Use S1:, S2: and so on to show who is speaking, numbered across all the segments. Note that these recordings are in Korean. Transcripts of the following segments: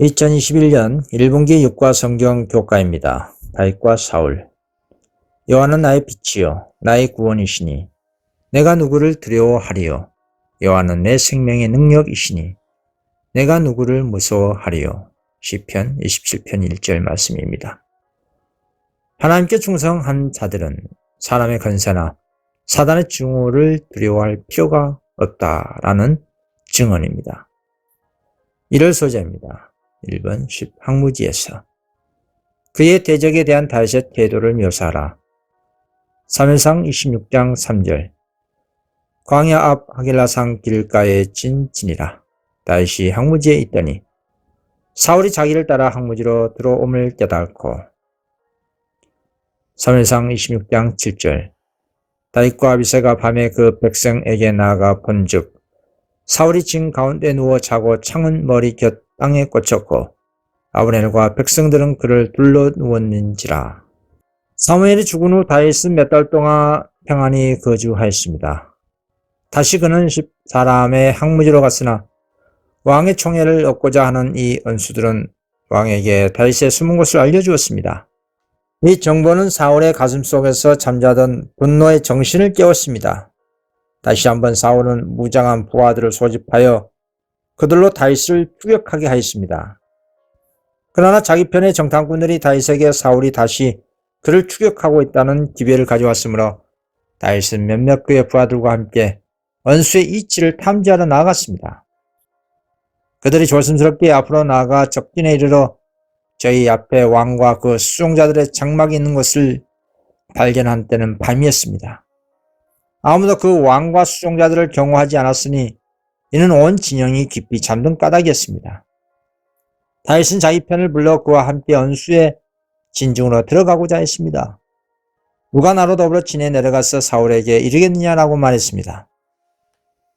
S1: 2021년 1분기 육과 성경 교과입니다. 다윗과 사울 여호와는 나의 빛이요 나의 구원이시니 내가 누구를 두려워하리요 여호와는 내 생명의 능력이시니 내가 누구를 무서워하리요 시편 27편 1절 말씀입니다. 하나님께 충성한 자들은 사람의 건세나 사단의 증오를 두려워할 필요가 없다라는 증언입니다. 1월 소재입니다. 1번 10 항무지에서 그의 대적에 대한 다윗의 태도를 묘사하라. 3회상 26장 3절 광야 앞 하길라산 길가에 진 진이라. 다윗이 항무지에 있더니 사울이 자기를 따라 항무지로 들어옴을 깨닫고 3회상 26장 7절 다윗과 아비새가 밤에 그 백성에게 나아가 본즉 사울이 진 가운데 누워 자고 창은 머리 곁 땅에 꽂혔고 아브넬과 백성들은 그를 둘러 누웠는지라. 사무엘이 죽은 후 다윗은 몇 달 동안 평안히 거주하였습니다. 다시 그는 사람의 항무지로 갔으나 왕의 총애를 얻고자 하는 이恩수들은 왕에게 다윗의 숨은 곳을 알려주었습니다. 이 정보는 사울의 가슴 속에서 잠자던 분노의 정신을 깨웠습니다. 다시 한번 사울은 무장한 부하들을 소집하여 그들로 다윗을 추격하게 하였습니다. 그러나 자기 편의 정탐꾼들이 다윗에게 사울이 다시 그를 추격하고 있다는 기별을 가져왔으므로 다윗은 몇몇 그의 부하들과 함께 원수의 이치를 탐지하러 나아갔습니다. 그들이 조심스럽게 앞으로 나아가 적진에 이르러 저희 앞에 왕과 그 수종자들의 장막이 있는 것을 발견한 때는 밤이었습니다. 아무도 그 왕과 수종자들을 경호하지 않았으니 이는 온 진영이 깊이 잠든 까닭이었습니다. 다윗은 자기 편을 불러 그와 함께 언수의 진중으로 들어가고자 했습니다. 누가 나로 더불어 진에 내려가서 사울에게 이르겠느냐라고 말했습니다.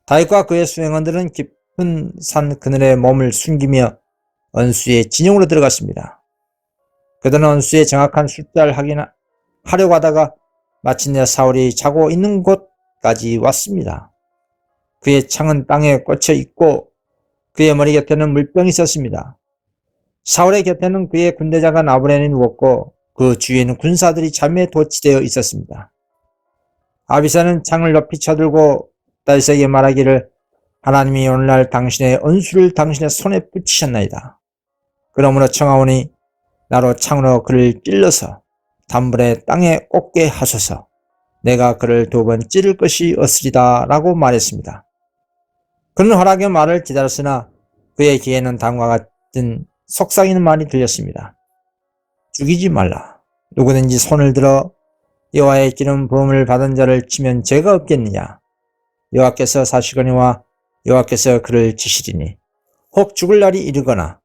S1: 다윗과 그의 수행원들은 깊은 산 그늘에 몸을 숨기며 언수의 진영으로 들어갔습니다. 그들은 언수의 정확한 숫자를 확인하려고 하다가 마침내 사울이 자고 있는 곳까지 왔습니다. 그의 창은 땅에 꽂혀 있고 그의 머리 곁에는 물병이 있었습니다. 사울의 곁에는 그의 군대자가 나브렌이 누웠고 그 주위에는 군사들이 잠에 도치되어 있었습니다. 아비사는 창을 높이 쳐들고 다윗에게 말하기를 하나님이 오늘날 당신의恩수를 당신의 손에 붙이셨나이다. 그러므로 청하오니 나로 창으로 그를 찔러서 단불에 땅에 꽂게 하소서 내가 그를 두 번 찌를 것이 없으리다 라고 말했습니다. 그는 허락의 말을 기다렸으나 그의 귀에는 다음과 같은 속삭이는 말이 들렸습니다. 죽이지 말라. 누구든지 손을 들어 여호와의 기름 부음을 받은 자를 치면 죄가 없겠느냐. 여호와께서 사시거니와 여호와께서 그를 치시리니 혹 죽을 날이 이르거나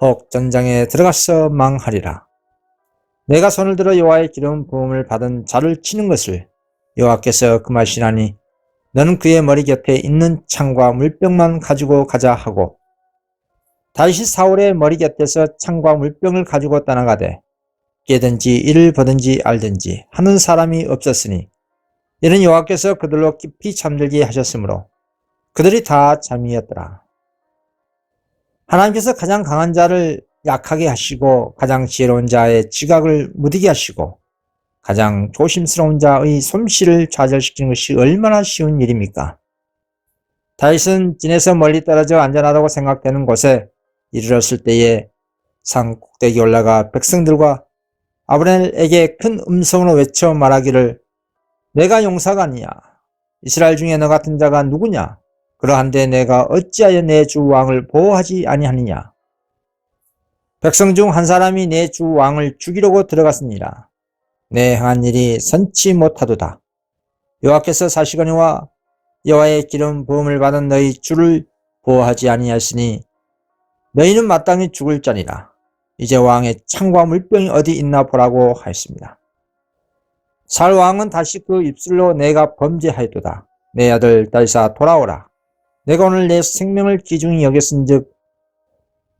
S1: 혹 전장에 들어가서 망하리라. 내가 손을 들어 여호와의 기름 부음을 받은 자를 치는 것을 여호와께서 금하시나니 너는 그의 머리 곁에 있는 창과 물병만 가지고 가자 하고 다시 사울의 머리 곁에서 창과 물병을 가지고 떠나가되 깨든지 이를 보든지 알든지 하는 사람이 없었으니 이는 여호와께서 그들로 깊이 잠들게 하셨으므로 그들이 다 잠이었더라. 하나님께서 가장 강한 자를 약하게 하시고 가장 지혜로운 자의 지각을 무디게 하시고 가장 조심스러운 자의 솜씨를 좌절시키는 것이 얼마나 쉬운 일입니까? 다윗은 진에서 멀리 떨어져 안전하다고 생각되는 곳에 이르렀을 때에 산 꼭대기 올라가 백성들과 아브넬에게 큰 음성으로 외쳐 말하기를 내가 용사가 아니냐 이스라엘 중에 너 같은 자가 누구냐 그러한데 내가 어찌하여 내 주 왕을 보호하지 아니하느냐 백성 중 한 사람이 내 주 왕을 죽이려고 들어갔습니다. 내 행한 일이 선치 못하도다. 여호와께서 사시거니와 여호와의 기름 부음을 받은 너희 주를 보호하지 아니하시니 너희는 마땅히 죽을 자니라. 이제 왕의 창과 물병이 어디 있나 보라고 하였습니다. 살 왕은 다시 그 입술로 내가 범죄하였도다. 내 아들 달사 돌아오라. 내가 오늘 내 생명을 기중히 여겼은즉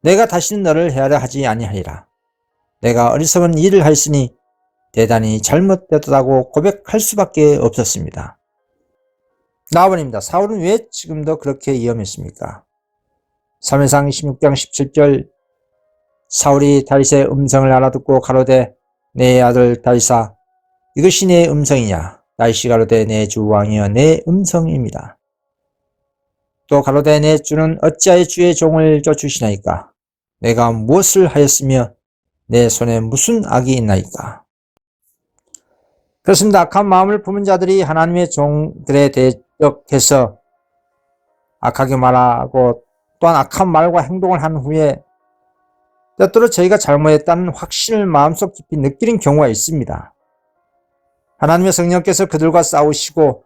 S1: 내가 다시는 너를 헤아려 하지 아니하리라. 내가 어리석은 일을 하였으니 대단히 잘못되었다고 고백할 수밖에 없었습니다. 나아버립니다. 사울은 왜 지금도 그렇게 위험했습니까? 3회상 26장 17절 사울이 다윗의 음성을 알아듣고 가로되 내 아들 다윗아 이것이 내 음성이냐 다윗이 가로되 내 주 왕이여 내 음성입니다. 또 가로되 내 주는 어찌하여 주의 종을 쫓으시나이까 내가 무엇을 하였으며 내 손에 무슨 악이 있나이까 그렇습니다. 악한 마음을 품은 자들이 하나님의 종들에 대적해서 악하게 말하고 또한 악한 말과 행동을 한 후에 때때로 저희가 잘못했다는 확신을 마음속 깊이 느끼는 경우가 있습니다. 하나님의 성령께서 그들과 싸우시고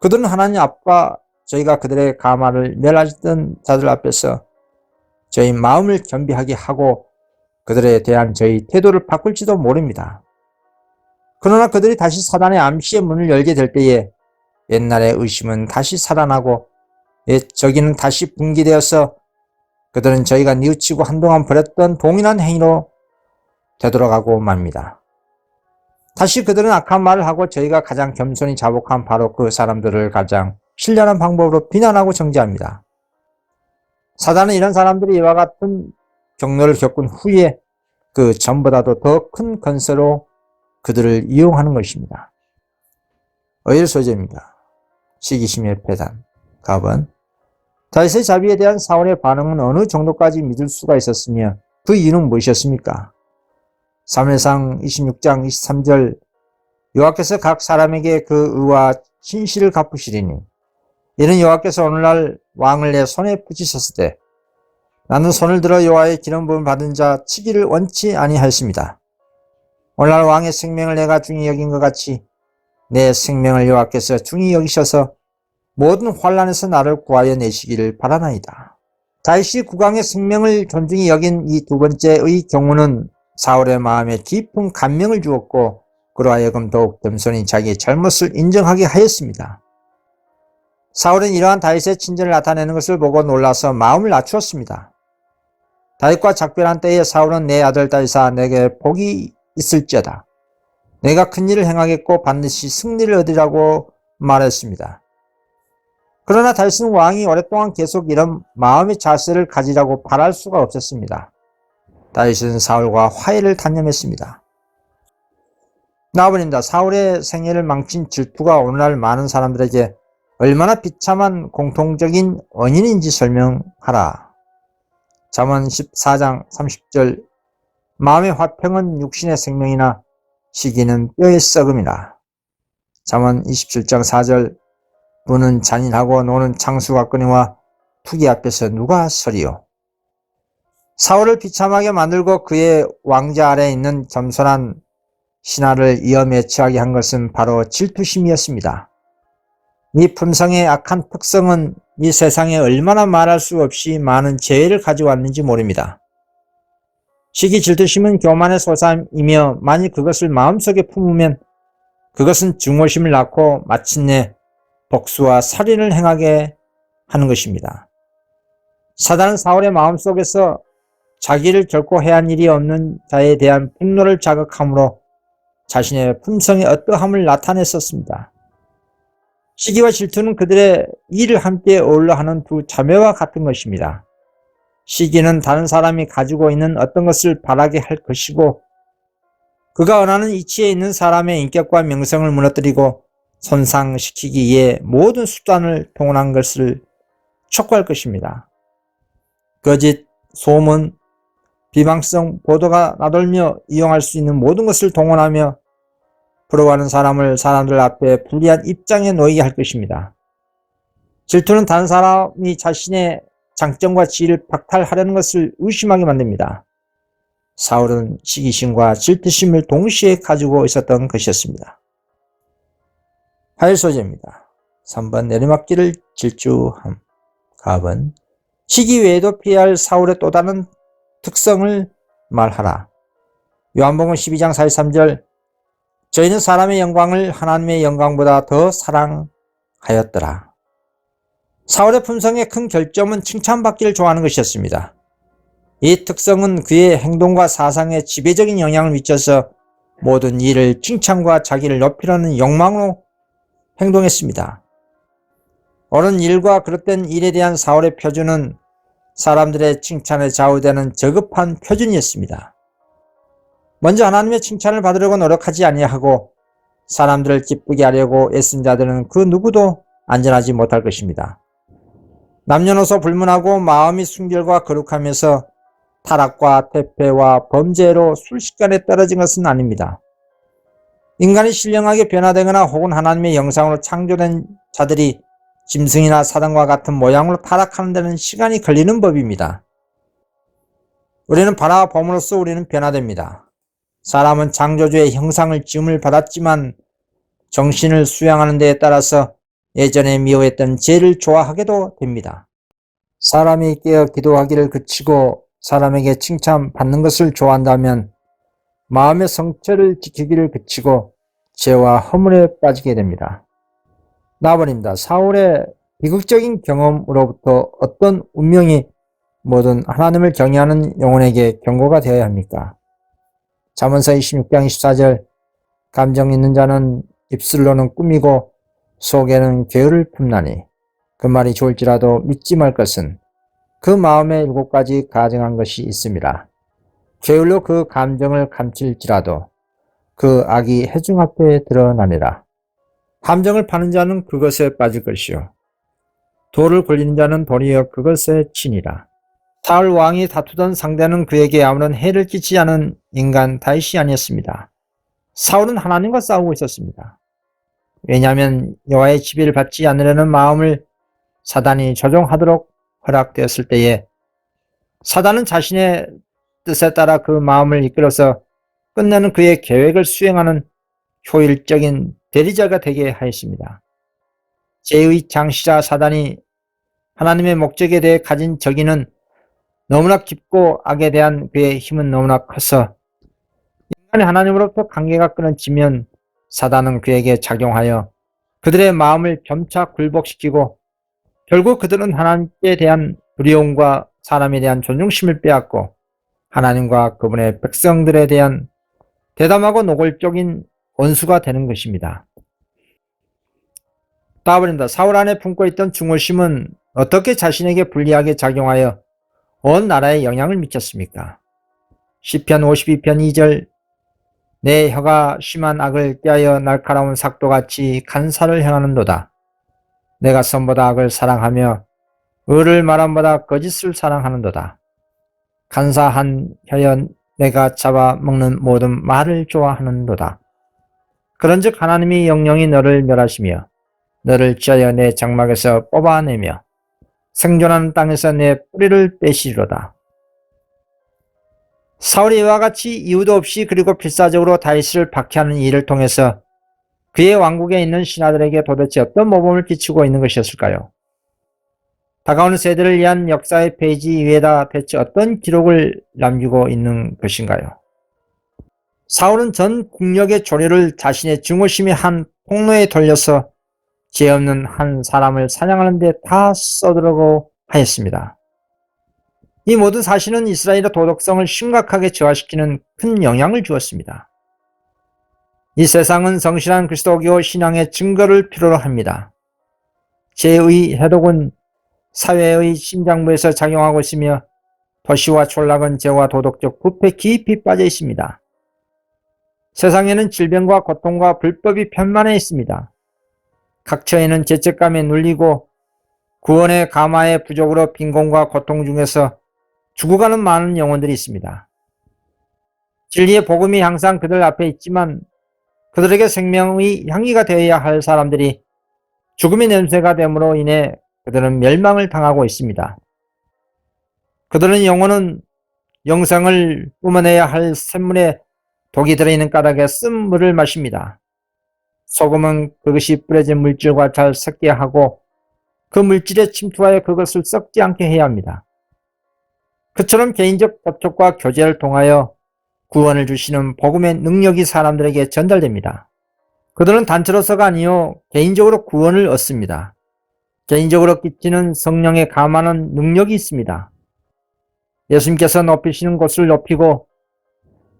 S1: 그들은 하나님 앞과 저희가 그들의 가마를 멸하던 자들 앞에서 저희 마음을 겸비하게 하고 그들에 대한 저희 태도를 바꿀지도 모릅니다. 그러나 그들이 다시 사단의 암시의 문을 열게 될 때에 옛날의 의심은 다시 살아나고 옛 저기는 다시 분기되어서 그들은 저희가 뉘우치고 한동안 버렸던 동일한 행위로 되돌아가고 맙니다. 다시 그들은 악한 말을 하고 저희가 가장 겸손히 자복한 바로 그 사람들을 가장 신랄한 방법으로 비난하고 정죄합니다. 사단은 이런 사람들이 이와 같은 경로를 겪은 후에 그 전보다도 더 큰 건설로 그들을 이용하는 것입니다. 어일 소재입니다. 시기심의 패단. 갑은 다윗의 자비에 대한 사울의 반응은 어느 정도까지 믿을 수가 있었으며 그 이유는 무엇이었습니까? 3회상 26장 23절 여호와께서 각 사람에게 그 의와 진실을 갚으시리니 이는 여호와께서 오늘날 왕을 내 손에 붙이셨을 때 나는 손을 들어 여호와의 기름 부음 받은 자 치기를 원치 아니하였습니다. 오늘날 왕의 생명을 내가 중히 여긴 것 같이 내 생명을 여호와께서 중히 여기셔서 모든 환란에서 나를 구하여 내시기를 바라나이다. 다윗이 국왕의 생명을 존중히 여긴 이 두 번째의 경우는 사울의 마음에 깊은 감명을 주었고 그로 하여금 더욱 겸손히 자기의 잘못을 인정하게 하였습니다. 사울은 이러한 다윗의 친절을 나타내는 것을 보고 놀라서 마음을 낮추었습니다. 다윗과 작별한 때에 사울은 내 아들 다윗아 내게 복이 있을지어다. 내가 큰 일을 행하겠고 반드시 승리를 얻으라고 말했습니다. 그러나 다윗은 왕이 오랫동안 계속 이런 마음의 자세를 가지라고 바랄 수가 없었습니다. 다윗은 사울과 화해를 단념했습니다. 나아버린다. 사울의 생애를 망친 질투가 오늘날 많은 사람들에게 얼마나 비참한 공통적인 원인인지 설명하라. 잠언 14장 30절 마음의 화평은 육신의 생명이나 시기는 뼈의 썩음이라. 잠언 27장 4절 부는 잔인하고 노는 창수가 끄니와 투기 앞에서 누가 서리요. 사울을 비참하게 만들고 그의 왕자 아래에 있는 겸손한 신하를 위험에 처하게 한 것은 바로 질투심이었습니다. 이 품성의 악한 특성은 이 세상에 얼마나 말할 수 없이 많은 재해를 가져왔는지 모릅니다. 시기 질투심은 교만의 소삼이며 만일 그것을 마음속에 품으면 그것은 증오심을 낳고 마침내 복수와 살인을 행하게 하는 것입니다. 사단은 사울의 마음속에서 자기를 결코 해한 일이 없는 자에 대한 분노를 자극함으로 자신의 품성의 어떠함을 나타냈었습니다. 시기와 질투는 그들의 일을 함께 어울러 하는 두 자매와 같은 것입니다. 시기는 다른 사람이 가지고 있는 어떤 것을 바라게 할 것이고 그가 원하는 이치에 있는 사람의 인격과 명성을 무너뜨리고 손상시키기 위해 모든 수단을 동원한 것을 촉구할 것입니다. 거짓, 소문, 비방성 보도가 나돌며 이용할 수 있는 모든 것을 동원하며 부러워하는 사람을 사람들 앞에 불리한 입장에 놓이게 할 것입니다. 질투는 다른 사람이 자신의 장점과 지위를 박탈하려는 것을 의심하게 만듭니다. 사울은 시기심과 질투심을 동시에 가지고 있었던 것이었습니다. 하일 소재입니다. 3번 내리막길을 질주함. 갑은 시기 외에도 피해야 할 사울의 또 다른 특성을 말하라. 요한복음 12장 43절 저희는 사람의 영광을 하나님의 영광보다 더 사랑하였더라. 사울의 품성의 큰 결점은 칭찬받기를 좋아하는 것이었습니다. 이 특성은 그의 행동과 사상에 지배적인 영향을 미쳐서 모든 일을 칭찬과 자기를 높이려는 욕망으로 행동했습니다. 옳은 일과 그릇된 일에 대한 사울의 표준은 사람들의 칭찬에 좌우되는 저급한 표준이었습니다. 먼저 하나님의 칭찬을 받으려고 노력하지 아니하고 사람들을 기쁘게 하려고 애쓴 자들은 그 누구도 안전하지 못할 것입니다. 남녀노소 불문하고 마음이 순결과 거룩하면서 타락과 퇴폐와 범죄로 순식간에 떨어진 것은 아닙니다. 인간이 신령하게 변화되거나 혹은 하나님의 영상으로 창조된 자들이 짐승이나 사단과 같은 모양으로 타락하는 데는 시간이 걸리는 법입니다. 우리는 바라봄으로써 우리는 변화됩니다. 사람은 창조주의 형상을 지음을 받았지만 정신을 수양하는 데에 따라서 예전에 미워했던 죄를 좋아하게도 됩니다. 사람이 깨어 기도하기를 그치고 사람에게 칭찬받는 것을 좋아한다면 마음의 성체를 지키기를 그치고 죄와 허물에 빠지게 됩니다. 나버립니다. 사울의 비극적인 경험으로부터 어떤 운명이 모든 하나님을 경외하는 영혼에게 경고가 되어야 합니까? 잠언서 26장 24절 감정 있는 자는 입술로는 꾸미고 속에는 게으를 품나니 그 말이 좋을지라도 믿지 말 것은 그 마음에 일곱 가지 가정한 것이 있습니다. 게을로 그 감정을 감칠지라도 그 악이 해중 앞에 드러나니라. 함정을 파는 자는 그것에 빠질 것이요. 돌을 굴리는 자는 도리어 그것에 치니라. 사울 왕이 다투던 상대는 그에게 아무런 해를 끼치지 않은 인간 다윗이 아니었습니다. 사울은 하나님과 싸우고 있었습니다. 왜냐하면 여호와의 지배를 받지 않으려는 마음을 사단이 조종하도록 허락되었을 때에 사단은 자신의 뜻에 따라 그 마음을 이끌어서 끝내는 그의 계획을 수행하는 효율적인 대리자가 되게 하였습니다. 죄의 장시자 사단이 하나님의 목적에 대해 가진 적이는 너무나 깊고 악에 대한 그의 힘은 너무나 커서 인간이 하나님으로부터 관계가 끊어지면 사단은 그에게 작용하여 그들의 마음을 점차 굴복시키고 결국 그들은 하나님께 대한 두려움과 사람에 대한 존중심을 빼앗고 하나님과 그분의 백성들에 대한 대담하고 노골적인 원수가 되는 것입니다. 따버린다. 사울 안에 품고 있던 중얼심은 어떻게 자신에게 불리하게 작용하여 온 나라에 영향을 미쳤습니까? 시편 52편 2절 내 혀가 심한 악을 떼하여 날카로운 삭도같이 간사를 행하는도다. 내가 선보다 악을 사랑하며 의를 말함보다 거짓을 사랑하는도다. 간사한 혀여 내가 잡아먹는 모든 말을 좋아하는도다. 그런즉 하나님이 영영이 너를 멸하시며 너를 쥐하여 내 장막에서 뽑아내며 생존하는 땅에서 내 뿌리를 빼시리로다. 사울이 이와 같이 이유도 없이 그리고 필사적으로 다윗을 박해하는 일을 통해서 그의 왕국에 있는 신하들에게 도대체 어떤 모범을 끼치고 있는 것이었을까요? 다가오는 세대를 위한 역사의 페이지 위에다 대체 어떤 기록을 남기고 있는 것인가요? 사울은 전 국력의 조례를 자신의 증오심의 한 폭로에 돌려서 죄 없는 한 사람을 사냥하는 데 다 써들어고 하였습니다. 이 모든 사실은 이스라엘의 도덕성을 심각하게 저하시키는 큰 영향을 주었습니다. 이 세상은 성실한 그리스도교 신앙의 증거를 필요로 합니다. 죄의 해독은 사회의 심장부에서 작용하고 있으며 도시와 촌락은 죄와 도덕적 부패 깊이 빠져 있습니다. 세상에는 질병과 고통과 불법이 편만해 있습니다. 각처에는 죄책감에 눌리고 구원의 가마의 부족으로 빈곤과 고통 중에서 죽어가는 많은 영혼들이 있습니다. 진리의 복음이 항상 그들 앞에 있지만 그들에게 생명의 향기가 되어야 할 사람들이 죽음의 냄새가 됨으로 인해 그들은 멸망을 당하고 있습니다. 그들은 영혼은 영상을 뿜어내야 할 샘물에 독이 들어있는 까닭에 쓴 물을 마십니다. 소금은 그것이 뿌려진 물질과 잘 섞게 하고 그 물질에 침투하여 그것을 썩지 않게 해야 합니다. 그처럼 개인적 접촉과 교제를 통하여 구원을 주시는 복음의 능력이 사람들에게 전달됩니다. 그들은 단체로서가 아니요 개인적으로 구원을 얻습니다. 개인적으로 끼치는 성령의 감하는 능력이 있습니다. 예수님께서 높이시는 곳을 높이고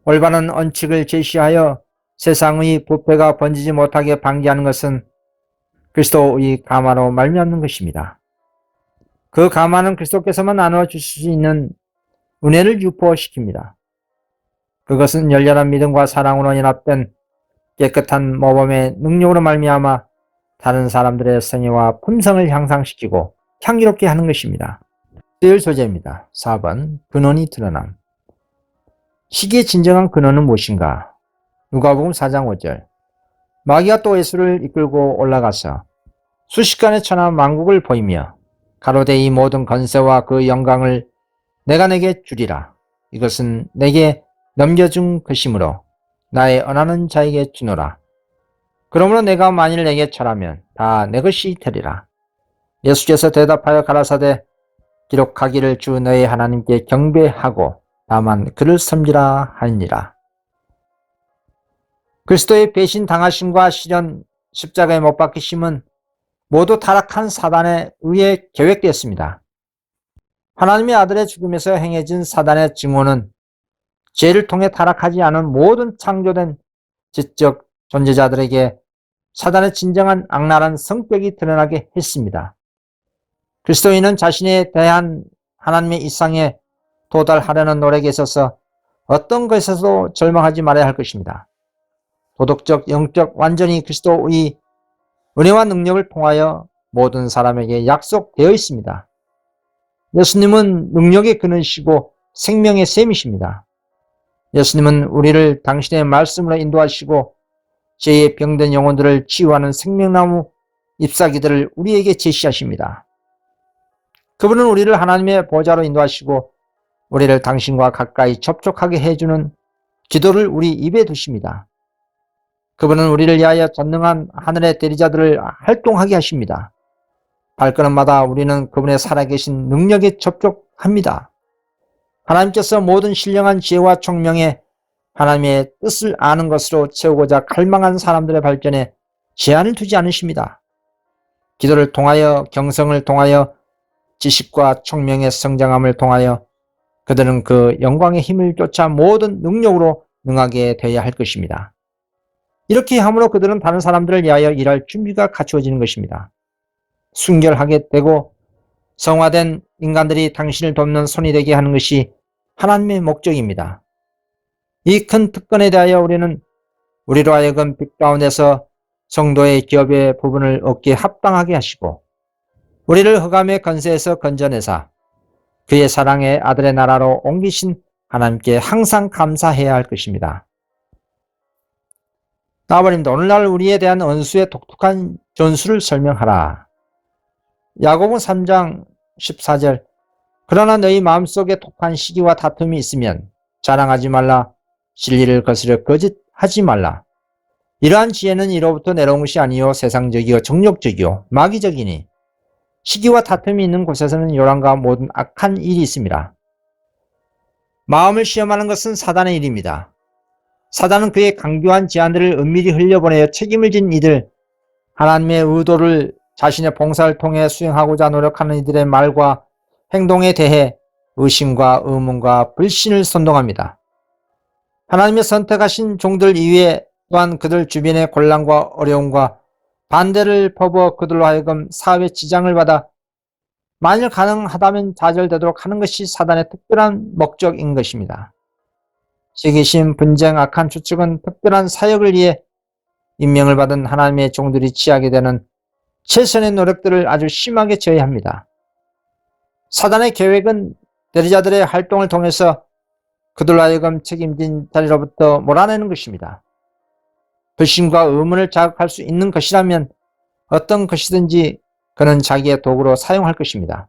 S1: 올바른 원칙을 제시하여 세상의 부패가 번지지 못하게 방지하는 것은 그리스도의 감화로 말미암는 것입니다. 그 가만은 그리스도께서만 나누어 주실 수 있는 은혜를 유포시킵니다. 그것은 열렬한 믿음과 사랑으로 연합된 깨끗한 모범의 능력으로 말미암아 다른 사람들의 성의와 품성을 향상시키고 향기롭게 하는 것입니다. 일 소재입니다. 4번 근원이 드러남 시기의 진정한 근원은 무엇인가? 누가복음 4장 5절 마귀가 또 예수를 이끌고 올라가서 수십간의 천하 만국을 보이며 가로되 이 모든 건세와 그 영광을 내가 내게 주리라. 이것은 내게 넘겨준 것이므로 나의 언하는 자에게 주노라. 그러므로 내가 만일 내게 절하면 다 내 것이 되리라. 예수께서 대답하여 가라사대 기록하기를 주 너의 하나님께 경배하고 다만 그를 섬기라 하니라. 그리스도의 배신 당하심과 시련 십자가에 못 박히심은 모두 타락한 사단에 의해 계획되었습니다. 하나님의 아들의 죽음에서 행해진 사단의 증오는 죄를 통해 타락하지 않은 모든 창조된 지적 존재자들에게 사단의 진정한 악랄한 성격이 드러나게 했습니다. 그리스도인은 자신에 대한 하나님의 이상에 도달하려는 노력에 있어서 어떤 것에서도 절망하지 말아야 할 것입니다. 도덕적, 영적, 완전히 그리스도의 은혜와 능력을 통하여 모든 사람에게 약속되어 있습니다. 예수님은 능력의 근원이시고 생명의 셈이십니다. 예수님은 우리를 당신의 말씀으로 인도하시고 죄의 병든 영혼들을 치유하는 생명나무 잎사귀들을 우리에게 제시하십니다. 그분은 우리를 하나님의 보좌로 인도하시고 우리를 당신과 가까이 접촉하게 해주는 기도를 우리 입에 두십니다. 그분은 우리를 위하여 전능한 하늘의 대리자들을 활동하게 하십니다. 발걸음마다 우리는 그분의 살아계신 능력에 접촉합니다. 하나님께서 모든 신령한 지혜와 총명에 하나님의 뜻을 아는 것으로 채우고자 갈망한 사람들의 발전에 제한을 두지 않으십니다. 기도를 통하여 경성을 통하여 지식과 총명의 성장함을 통하여 그들은 그 영광의 힘을 쫓아 모든 능력으로 능하게 되어야 할 것입니다. 이렇게 함으로 그들은 다른 사람들을 위하여 일할 준비가 갖추어지는 것입니다. 순결하게 되고 성화된 인간들이 당신을 돕는 손이 되게 하는 것이 하나님의 목적입니다. 이 큰 특권에 대하여 우리는 우리로 하여금 빛 가운데서 성도의 기업의 부분을 얻기에 합당하게 하시고 우리를 흑암의 건세에서 건져내사 그의 사랑의 아들의 나라로 옮기신 하나님께 항상 감사해야 할 것입니다. 아버님도 오늘날 우리에 대한 언수의 독특한 전수를 설명하라. 야고보 3장 14절 그러나 너희 마음속에 독한 시기와 다툼이 있으면 자랑하지 말라. 진리를 거스려 거짓하지 말라. 이러한 지혜는 이로부터 내려온 것이 아니요 세상적이요 정욕적이요 마귀적이니 시기와 다툼이 있는 곳에서는 요란과 모든 악한 일이 있습니다. 마음을 시험하는 것은 사단의 일입니다. 사단은 그의 강교한 제안들을 은밀히 흘려보내어 책임을 진 이들, 하나님의 의도를 자신의 봉사를 통해 수행하고자 노력하는 이들의 말과 행동에 대해 의심과 의문과 불신을 선동합니다. 하나님의 선택하신 종들 이외에 또한 그들 주변의 곤란과 어려움과 반대를 퍼부어 그들로 하여금 사회 지장을 받아 만일 가능하다면 좌절되도록 하는 것이 사단의 특별한 목적인 것입니다. 시기심, 분쟁, 악한 추측은 특별한 사역을 위해 임명을 받은 하나님의 종들이 취하게 되는 최선의 노력들을 아주 심하게 저해합니다. 사단의 계획은 대리자들의 활동을 통해서 그들로 하여금 책임진 자리로부터 몰아내는 것입니다. 불신과 의문을 자극할 수 있는 것이라면 어떤 것이든지 그는 자기의 도구로 사용할 것입니다.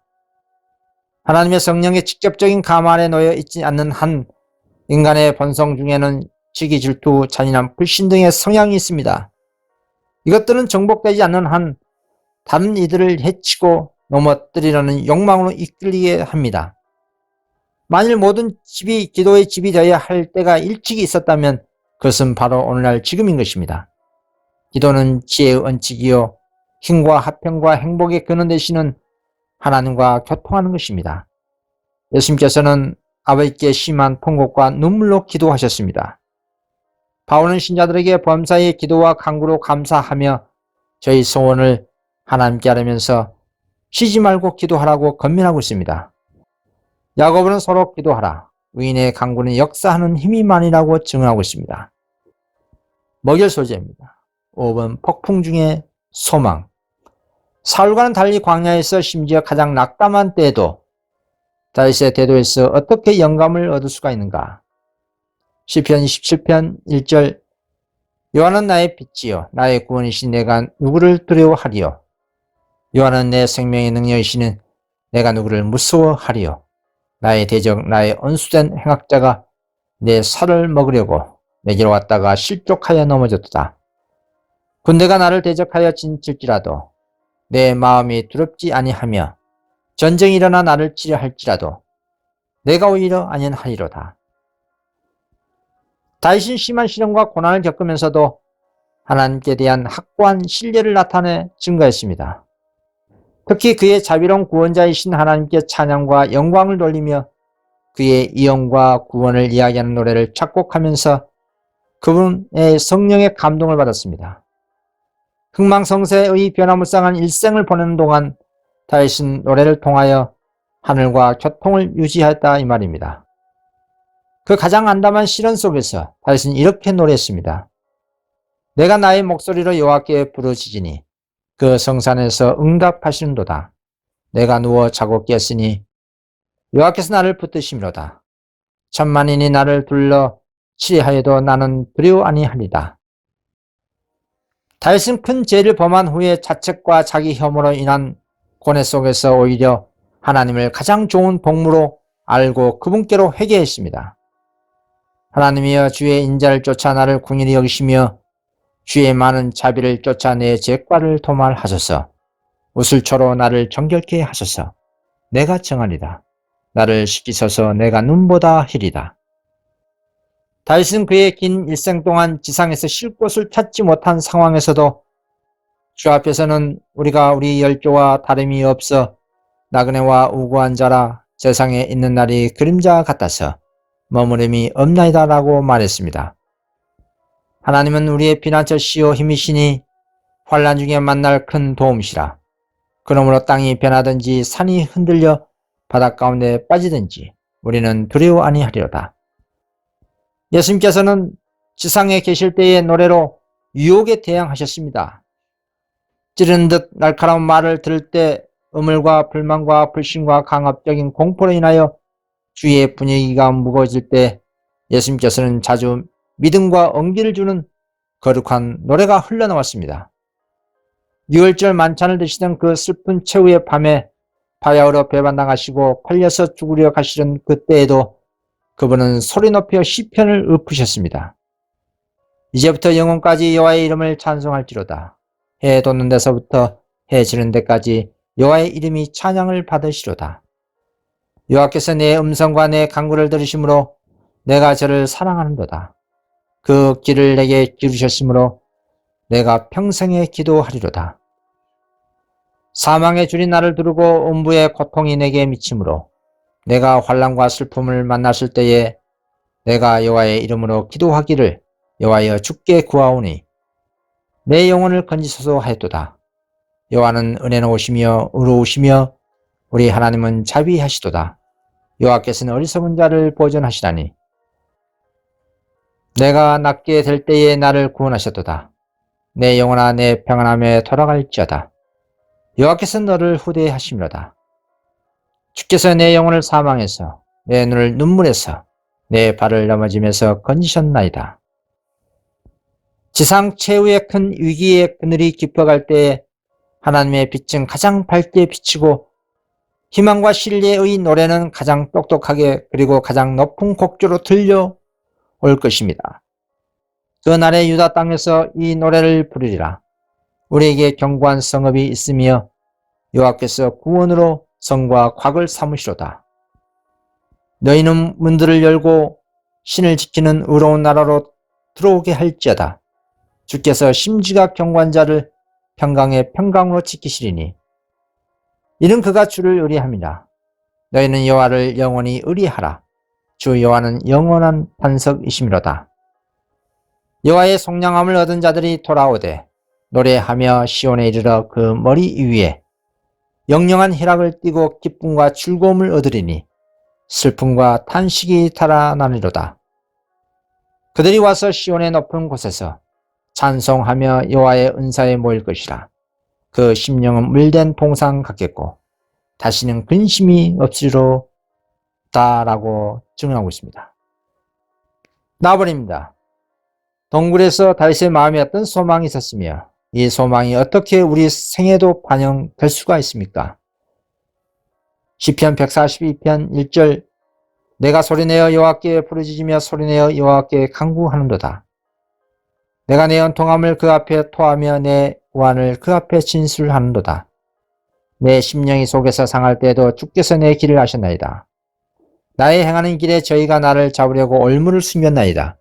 S1: 하나님의 성령의 직접적인 감안에 놓여 있지 않는 한 인간의 본성 중에는 시기, 질투, 잔인함, 불신 등의 성향이 있습니다. 이것들은 정복되지 않는 한 다른 이들을 해치고 넘어뜨리려는 욕망으로 이끌리게 합니다. 만일 모든 집이 기도의 집이 되어야 할 때가 일찍이 있었다면 그것은 바로 오늘날 지금인 것입니다. 기도는 지혜의 원칙이요 힘과 화평과 행복의 근원 되시는 하나님과 교통하는 것입니다. 예수님께서는 아버지께 심한 통곡과 눈물로 기도하셨습니다. 바울은 신자들에게 범사의 기도와 강구로 감사하며 저희 소원을 하나님께 하려면서 쉬지 말고 기도하라고 건면하고 있습니다. 야고보는 서로 기도하라. 의인의 강구는 역사하는 힘이만이라고 증언하고 있습니다. 먹일 소재입니다. 5번 폭풍 중에 소망. 사울과는 달리 광야에서 심지어 가장 낙담한 때에도 다윗의 대도에서 어떻게 영감을 얻을 수가 있는가? 시편 27편 1절 요한은 나의 빛이요 나의 구원이신 내가 누구를 두려워하리요 요한은 내 생명의 능력이시는 내가 누구를 무서워하리요 나의 대적 나의 언수된 행악자가 내 살을 먹으려고 내게로 왔다가 실족하여 넘어졌다. 군대가 나를 대적하여 진칠지라도 내 마음이 두렵지 아니하며 전쟁이 일어나 나를 치려 할지라도 내가 오히려 안연하리로다. 다윗은 심한 시련과 고난을 겪으면서도 하나님께 대한 확고한 신뢰를 나타내 증거했습니다. 특히 그의 자비로운 구원자이신 하나님께 찬양과 영광을 돌리며 그의 이용과 구원을 이야기하는 노래를 작곡하면서 그분의 성령의 감동을 받았습니다. 흥망성쇠의 변화무쌍한 일생을 보내는 동안 다윗은 노래를 통하여 하늘과 교통을 유지했다 이 말입니다. 그 가장 안담한 시련 속에서 다윗은 이렇게 노래했습니다. 내가 나의 목소리로 여호와께 부르짖으니 그 성산에서 응답하시는도다. 내가 누워 자고 깼으니 여호와께서 나를 붙드심이로다. 천만인이 나를 둘러 치하여도 나는 두려워 아니하리다. 다윗은 큰 죄를 범한 후에 자책과 자기 혐오로 인한 고뇌 속에서 오히려 하나님을 가장 좋은 복무로 알고 그분께로 회개했습니다. 하나님이여 주의 인자를 쫓아 나를 궁일히 여기시며 주의 많은 자비를 쫓아 내 죄과를 도말하소서. 우슬초로 나를 정결케 하소서. 내가 정하리다. 나를 씻기소서 내가 눈보다 희리다. 다윗은 그의 긴 일생 동안 지상에서 쉴 곳을 찾지 못한 상황에서도 주 앞에서는 우리가 우리 열조와 다름이 없어 나그네와 우고한 자라 세상에 있는 날이 그림자 같아서 머무름이 없나이다라고 말했습니다. 하나님은 우리의 피난처시오 힘이시니 환란 중에 만날 큰 도움이시라. 그러므로 땅이 변하든지 산이 흔들려 바닷 가운데 빠지든지 우리는 두려워 아니하리로다. 예수님께서는 지상에 계실 때의 노래로 유혹에 대항하셨습니다. 찌르는 듯 날카로운 말을 들을 때 음울과 불만과 불신과 강압적인 공포로 인하여 주위의 분위기가 무거워질 때 예수님께서는 자주 믿음과 언기를 주는 거룩한 노래가 흘러나왔습니다. 6월절 만찬을 드시던 그 슬픈 최후의 밤에 바야흐로 배반당하시고 팔려서 죽으려 가시던 그때에도 그분은 소리 높여 시편을 읊으셨습니다. 이제부터 영혼까지 여호와의 이름을 찬송할지로다. 해 돋는 데서부터 해 지는 데까지 여호와의 이름이 찬양을 받으시로다. 여호와께서 내 음성과 내 강구를 들으심으로 내가 저를 사랑하는도다. 그 길을 내게 기르셨으므로 내가 평생에 기도하리로다. 사망의 줄이 나를 두르고 음부의 고통이 내게 미치므로 내가 환란과 슬픔을 만났을 때에 내가 여호와의 이름으로 기도하기를 여호와여 주께 구하오니 내 영혼을 건지소서 하였도다. 여호와는 은혜로우시며 의로우시며 우리 하나님은 자비하시도다. 여호와께서는 어리석은 자를 보전하시다니 내가 낫게 될 때에 나를 구원하셨도다. 내 영혼아 내 평안함에 돌아갈지어다. 여호와께서 너를 후대하심이로다. 주께서 내 영혼을 사망해서 내 눈을 눈물에서 내 발을 넘어짐에서 건지셨나이다. 지상 최후의 큰 위기의 그늘이 깊어갈 때에 하나님의 빛은 가장 밝게 비치고 희망과 신뢰의 노래는 가장 똑똑하게 그리고 가장 높은 곡조로 들려 올 것입니다. 그날의 유다 땅에서 이 노래를 부르리라. 우리에게 견고한 성읍이 있으며 여호와께서 구원으로 성과 곽을 삼으시로다. 너희는 문들을 열고 신을 지키는 의로운 나라로 들어오게 할지어다. 주께서 심지가 경관자를 평강의 평강으로 지키시리니 이는 그가 주를 의리함이라. 너희는 여호와를 영원히 의리하라. 주 여호와는 영원한 반석이심이로다. 여호와의 속량함을 얻은 자들이 돌아오되 노래하며 시온에 이르러 그 머리 위에 영영한 희락을 띠고 기쁨과 즐거움을 얻으리니 슬픔과 탄식이 달아나리로다. 그들이 와서 시온의 높은 곳에서 찬송하며 여호와의 은사에 모일 것이라. 그 심령은 물된 동상 같겠고 다시는 근심이 없으리로다라고 증언하고 있습니다. 나버립니다. 동굴에서 다윗의 마음에 어떤 소망이 있었으며 이 소망이 어떻게 우리 생에도 반영될 수가 있습니까? 시편 142편 1절 내가 소리내어 여호와께 부르짖으며 소리내어 여호와께 간구하는도다. 내가 내 연통함을 그 앞에 토하며 내 우환을 그 앞에 진술하는도다. 내 심령이 속에서 상할 때에도 주께서 내 길을 아셨나이다. 나의 행하는 길에 저희가 나를 잡으려고 올무를 숨겼나이다.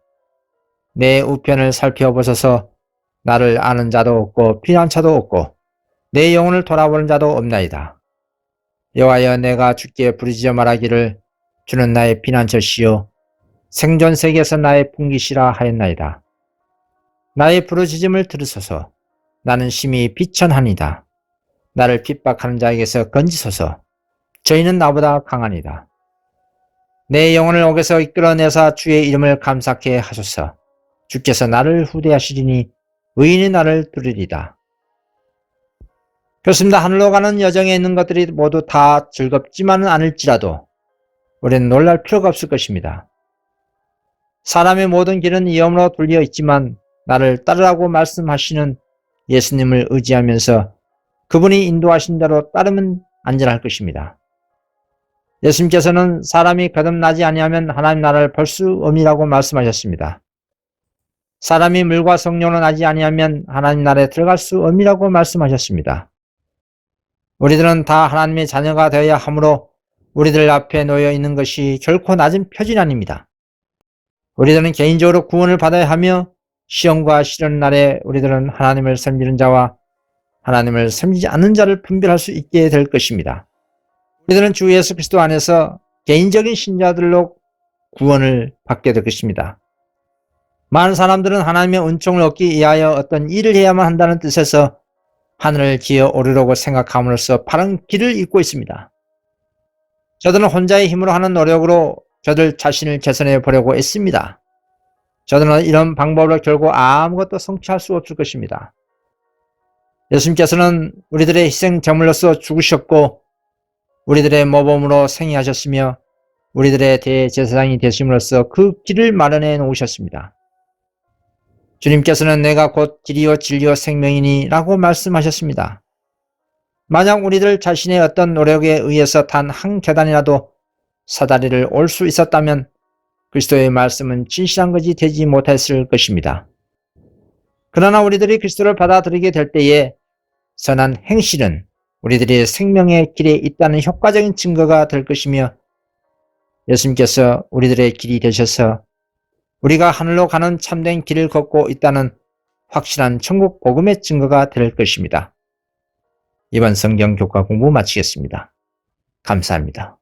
S1: 내 우편을 살펴보셔서 나를 아는 자도 없고 피난처도 없고 내 영혼을 돌아보는 자도 없나이다. 여호와여 내가 주께 부르짖어 말하기를 주는 나의 피난처시요 생존 세계에서 나의 풍기시라 하였나이다. 나의 부르짖음을 들으소서 나는 심히 비천하니다. 나를 핍박하는 자에게서 건지소서 저희는 나보다 강하니다. 내 영혼을 옥에서 이끌어내사 주의 이름을 감사케 하소서 주께서 나를 후대하시리니 의인이 나를 두리리다. 그렇습니다. 하늘로 가는 여정에 있는 것들이 모두 다 즐겁지만은 않을지라도 우리는 놀랄 필요가 없을 것입니다. 사람의 모든 길은 위험으로 둘려 있지만 나를 따르라고 말씀하시는 예수님을 의지하면서 그분이 인도하신 대로 따르면 안전할 것입니다. 예수님께서는 사람이 거듭나지 아니하면 하나님 나라를 볼 수 없이라고 말씀하셨습니다. 사람이 물과 성령으로 나지 아니하면 하나님 나라에 들어갈 수 없이라고 말씀하셨습니다. 우리들은 다 하나님의 자녀가 되어야 하므로 우리들 앞에 놓여 있는 것이 결코 낮은 표준 아닙니다. 우리들은 개인적으로 구원을 받아야 하며 시험과 시련 날에 우리들은 하나님을 섬기는 자와 하나님을 섬기지 않는 자를 분별할 수 있게 될 것입니다. 우리들은 주 예수 그리스도 안에서 개인적인 신자들로 구원을 받게 될 것입니다. 많은 사람들은 하나님의 은총을 얻기 위하여 어떤 일을 해야만 한다는 뜻에서 하늘을 기어 오르려고 생각함으로써 바른 길을 잃고 있습니다. 저들은 혼자의 힘으로 하는 노력으로 저들 자신을 개선해 보려고 애씁니다. 저들은 이런 방법으로 결국 아무것도 성취할 수 없을 것입니다. 예수님께서는 우리들의 희생 제물로서 죽으셨고 우리들의 모범으로 생애하셨으며 우리들의 대제사장이 되심으로써 그 길을 마련해 놓으셨습니다. 주님께서는 내가 곧 길이요 진리요 생명이니 라고 말씀하셨습니다. 만약 우리들 자신의 어떤 노력에 의해서 단 한 계단이라도 사다리를 올 수 있었다면 그리스도의 말씀은 진실한 것이 되지 못했을 것입니다. 그러나 우리들이 그리스도를 받아들이게 될 때에 선한 행실은 우리들의 생명의 길에 있다는 효과적인 증거가 될 것이며 예수님께서 우리들의 길이 되셔서 우리가 하늘로 가는 참된 길을 걷고 있다는 확실한 천국 복음의 증거가 될 것입니다. 이번 성경 교과 공부 마치겠습니다. 감사합니다.